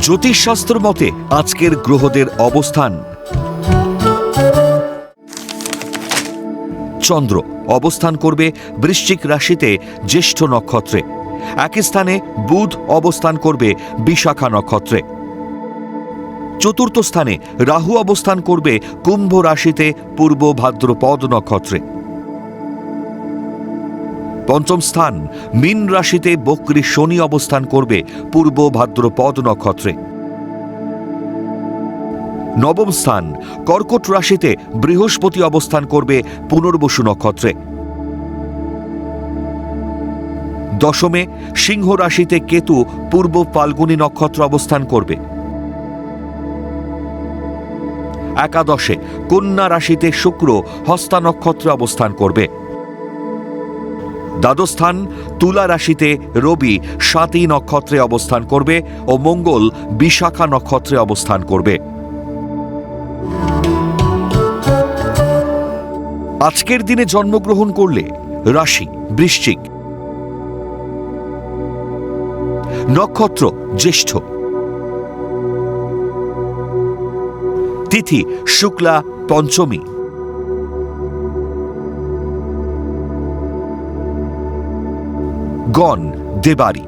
জ্যোতিষশাস্ত্র মতে আজকের গ্রহদের অবস্থান। চন্দ্র অবস্থান করবে বৃশ্চিক রাশিতে জ্যেষ্ঠ নক্ষত্রে। একই স্থানে বুধ অবস্থান করবে বিশাখা নক্ষত্রে। চতুর্থ স্থানে রাহু অবস্থান করবে কুম্ভ রাশিতে পূর্ব ভাদ্রপদ নক্ষত্রে। পঞ্চম স্থান, মীন রাশিতে বক্রী শনি অবস্থান করবে পূর্ব ভাদ্রপদ নক্ষত্রে। নবম স্থান, কর্কট রাশিতে বৃহস্পতি অবস্থান করবে পুনর্বসু নক্ষত্রে। দশমে, সিংহ রাশিতে কেতু পূর্ব ফাল্গুনী নক্ষত্র অবস্থান করবে। একাদশে, কন্যা রাশিতে শুক্র হস্তা নক্ষত্রে অবস্থান করবে। দ্বাদস্থান, তুলা রাশিতে রবি সাতই নক্ষত্রে অবস্থান করবে ও মঙ্গল বিশাখা নক্ষত্রে অবস্থান করবে। আজকের দিনে জন্মগ্রহণ করলে রাশি, বৃশ্চিক। নক্ষত্র, জ্যেষ্ঠ। তিথি, শুক্লা, পঞ্চমী। গণ দেবারি